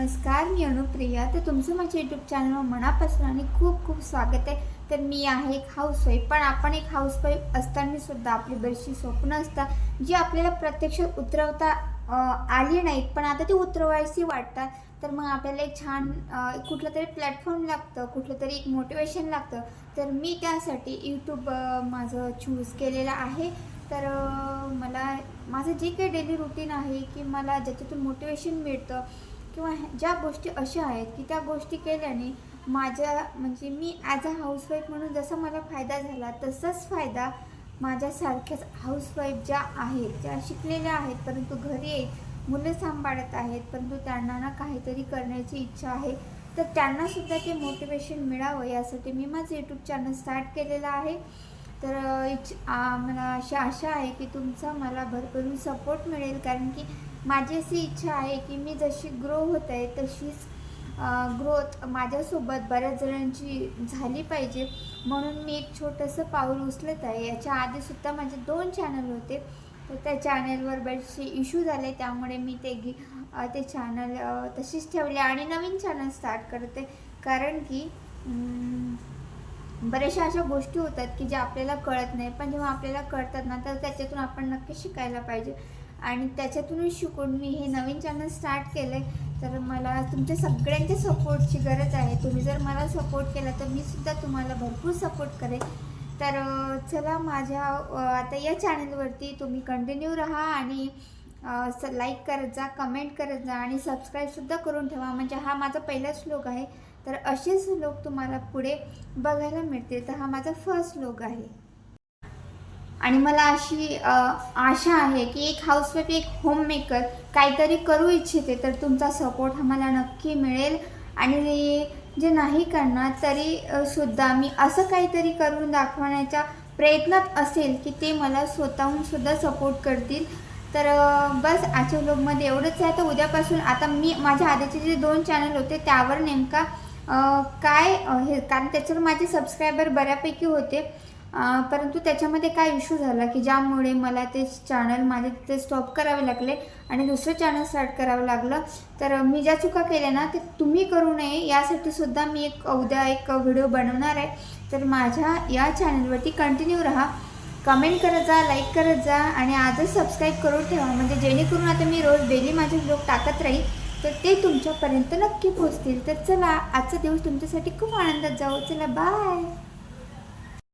नमस्कार मी अनुप्रिया. तर तुमचं माझ्या यूट्यूब चॅनलवर मनापासून आणि खूप खूप स्वागत आहे. तर मी आहे एक हाऊसवाईफ पण आपण एक हाऊसवाईफ असताना सुद्धा आपली बरीचशी स्वप्न असतात जी आपल्याला प्रत्यक्षात उतरवता आली नाहीत. पण आता ती उतरवायची वाटतात. तर मग आपल्याला एक छान कुठलं तरी प्लॅटफॉर्म लागतं कुठलं तरी एक मोटिवेशन लागतं. तर मी त्यासाठी यूट्यूब माझं चूज केलेलं आहे. तर मला माझं जे काही डेली रुटीन आहे की मला ज्याच्यातून मोटिवेशन मिळतं किंवा ह्या- ज्या गोष्टी अशा आहेत की त्या गोष्टी केल्याने माझ्या म्हणजे मी ॲज अ हाऊसवाईफ म्हणून जसा मला फायदा झाला तसाच फायदा माझ्यासारख्याच हाऊसवाईफ ज्या आहेत ज्या शिकलेल्या आहेत परंतु घरी आहेत मुलं सांभाळत आहेत परंतु त्यांना ना काहीतरी करण्याची इच्छा आहे तर त्यांनासुद्धा ते मोटिवेशन मिळावं यासाठी मी माझं यूट्यूब चॅनल स्टार्ट केलेलं आहे. तर इच मला अशी आशा आहे की तुमचा मला भरभरून सपोर्ट मिळेल कारण की माझी अशी इच्छा आहे की मी जशी ग्रो होत आहे तशीच ग्रोथ माझ्यासोबत बऱ्याच जणांची झाली पाहिजे. म्हणून मी एक छोटंसं पाऊल उचलत आहे. याच्या आधीसुद्धा माझे दोन चॅनल होते. तर त्या चॅनलवर बरेचसे इश्यू झाले. त्यामुळे मी ते घे ते चॅनल तशीच ठेवले आणि नवीन चॅनल स्टार्ट करते. कारण की बऱ्याचशा अशा गोष्टी होतात की ज्या आपल्याला कळत नाही. पण जेव्हा आपल्याला कळतात ना तर त्याच्यातून आपण नक्की शिकायला पाहिजे. आणि त्याच्यातूनच शिकून मी हे नवीन चॅनल स्टार्ट केलं आहे तर मला तुमच्या सगळ्यांच्या सपोर्टची गरज आहे. तुम्ही जर मला सपोर्ट केला तर मी सुद्धा तुम्हाला भरपूर सपोर्ट करेन. तर चला माझ्या आता या चॅनलवरती तुम्ही कंटिन्यू राहा आणि लाईक करत जा कमेंट करत जा आणि सबस्क्राईबसुद्धा करून ठेवा. म्हणजे हा माझा पहिला श्लोक आहे. तर असेच लोक तुम्हाला पुढे बघायला मिळतील. तर हा माझा फर्स्ट लोक आहे. आणि मला अशी आशा आहे की एक हाऊसवाईफ एक होममेकर काहीतरी करू इच्छिते तर तुमचा सपोर्ट हा मला नक्की मिळेल. आणि जे नाही करणार तरी सुद्धा मी असं काहीतरी करून दाखवण्याच्या प्रयत्नात असेल की ते मला स्वतःहून सुद्धा सपोर्ट करतील. तर बस आजच्या ब्लॉगमध्ये एवढंच आहे. तर उद्यापासून आता मी माझ्या आधीचे जे दोन चॅनल होते त्यावर नेमका काय हे कारण त्याच्यावर माझे सबस्क्रायबर बऱ्यापैकी होते. परंतु त्याच्यामध्ये काय इश्यू झाला की ज्यामुळे मला ते चॅनल माझे तिथे स्टॉप करावे लागले आणि दुसरं चॅनल स्टार्ट करावं लागलं तर मी ज्या चुका केल्या ना ते तुम्ही करू नये यासाठी सुद्धा मी एक उद्या एक व्हिडिओ बनवणार आहे. तर माझ्या या चॅनलवरती कंटिन्यू राहा कमेंट करत जा लाईक करत जा आणि आजच सबस्क्राईब करून ठेवा. म्हणजे जेणेकरून आता मी रोज डेली माझे ब्लॉग टाकत राहील तर ते तुमच्यापर्यंत नक्की पोचतील तर चला आजचा दिवस तुमच्यासाठी खूप आनंदात जाऊ चला बाय